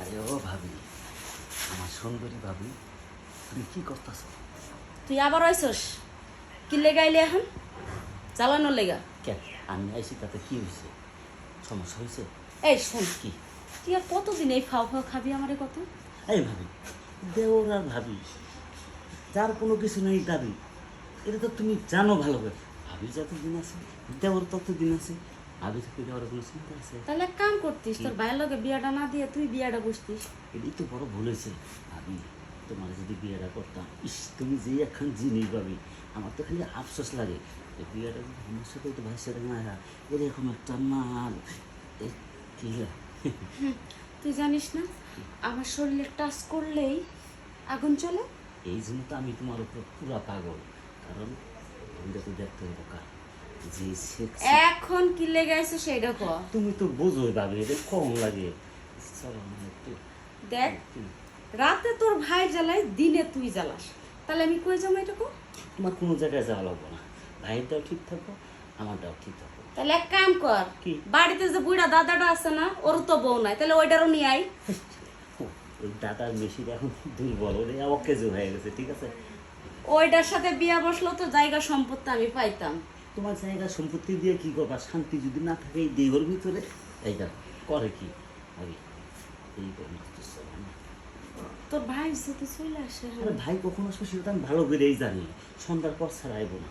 আরে ও ভাবি আমার সুন্দরী ভাবি তুমি কি করতেছ? তুই আবার আইসস? কি লেগাইলে এখন? চালানোর লেগা? কেন? আমি আইসি তাতে কি হয়েছে সমস্যা হয়েছে এই শোন। কি? তুই আর কতদিন এই ফাও ফাও খাবি আমারে কত? এই ভাবি দেওর আর ভাবি যার কোনো কিছু নেই দাবি এটা তো তুমি জানো ভালো করে ভাবি যতদিন আছে দেওয়ার ততদিন আছে ভাবি থেকে দেওয়ার কোনো চিন্তা আছে? তাহলে এক কাম করতিস তোর ভাইয়ের লগে বিয়াটা না দিয়ে তুই বিয়াটা বসতিস এটাই তো বড় ভুল হয়েছে ভাবি তোমার যদি বিয়েটা করতাম ইস তুমি যে এখন জিনিস ভাবি আমার তো খালি আফসোস লাগে। বিয়েটা আমার সাথে তো ভাইয়ের সাথে হয়, এরকম একটা মাল। কি তুই জানিস না আমার শরীরে টাচ করলেই আগুন চলে? এই জন্য তো আমি তোমার উপর পুরা পাগল। কারণ আমি তো দেখতে হবে এখন কি লেগাইছে সেইটা ক? তুমি তো বোঝোই ভাবি এটা কম লাগে। চলো না একটু দেখ রাতে তোর ভাই জ্বালায় দিনে তুই জ্বালাস। তাহলে আমি কই যাব এটা কো? তোমার কোনো জায়গায় লাগবো না। ভাইয়েরটাও ঠিক থাকব আমারটাও ঠিক থাকব তাহলে এক কাম কর কি? বাড়িতে যে বুড়া দাদাটা আছে না ওর তো বউ নাই। তাহলে ওইটারও নিয়ে আই ওই দাদার মেশিন এখন দুর্বল ওরে অকেজো হয়ে গেছে ঠিক আছে? ওইটার সাথে বিয়া বসল তো জায়গা সম্পত্তি আমি পাইতাম। তোমার জায়গা সম্পত্তি দিয়ে কি করবা? শান্তি যদি না থাকে এই দেহর ভিতরে এইটা করে কি? ভাবি এই করে তোর ভাই যদি চলে আসে? আরে ভাই কখন আসবে সেটা আমি ভালো করেই জানি। সন্ধ্যার পর ছাড়া আইবো না।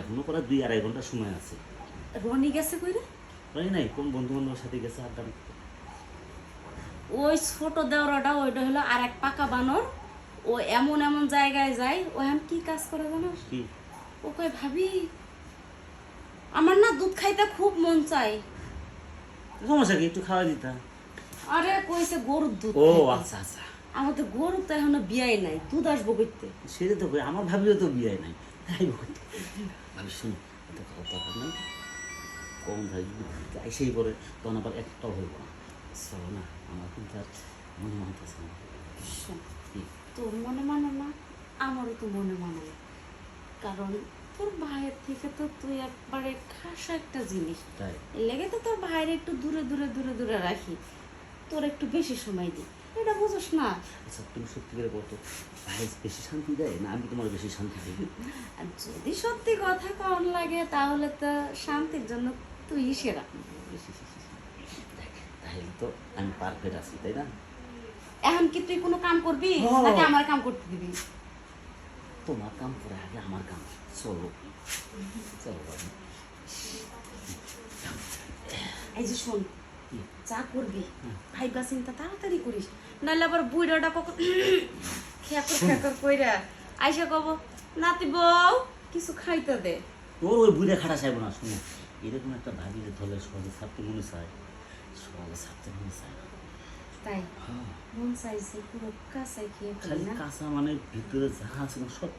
এখনও প্রায় দুই আড়াই ঘণ্টা সময় আছে। রনি গেছে কই রে? হয় নাই কোন বন্ধু বান্ধবের সাথে গেছে আড্ডা। ওই ছোট দেওরাটা ওইটা হলো আর এক পাকা বানর। ও এমন এমন জায়গায় যায় ও এখন কি কাজ করে জানো কি? ও কই ভাবি আমার না দুধ খাইতে খুব মন চাই সমস্যা কি? একটু খাওয়া দিতাম আরে কইছে গরুর দুধ ও। আচ্ছা আচ্ছা। আমাদের গরু তো এখনও বিয়াই নাই দুধ আসব করতে সেটা তো কই, আমার ভাবিও তো বিয়াই নাই। তাই বলি। ভাবি শুনো এত খাওয়া দরকার নেই। কম যাই সেই পরে তখন আবার একটাও হইব না। চলো না আমার কিন্তু আর মনে মানতেছে না। তোর মনে মানে না? আমারও তো মনে মানে না। কারণ তোর ভাইয়ের থেকে তো তুই একবারে খাসা একটা জিনিস। লেগে তো তোর ভাইয়ের একটু দূরে দূরে দূরে দূরে রাখি। তোর একটু বেশি সময় দিই এটা বুঝোস না। আচ্ছা তুমি সত্যি করে বলতো ভাই বেশি শান্তি দেয় না আমি তোমার বেশি শান্তি দিই? যদি সত্যি কথা কম লাগে তাহলে তো শান্তির জন্য তুই সেরা। তাহলে তো আমি পারফেক্ট আছি তাই না? এখন কি তুই কোনো কাম করবি? হ্যাঁ। নাকি আমার কাম করতে দিবি? তোমার কাম করে আগে আমার কাম। চলো। চলো বাবু। এই যে শোন চা করবি। ভাইবা চিন্তা তাড়াতাড়ি করিস। নাহলে আবার বুড়াটা কখন খেকর খেকর কইরা। আইসা কব নাতি বউ কিছু খাইতে দে। তোর ওই বুড়ে খাটা চাইব না শুনো। এরকম একটা ভাবি যে ধরলে সহজে ছাড়তে মনে চায়। সহজে ছাড়তে মনে চায় তাই। হ্যাঁ। মন চাইছে পুরো কাঁচাই খেয়ে খালি কাঁচা মানে ভিতরে যা আছে সব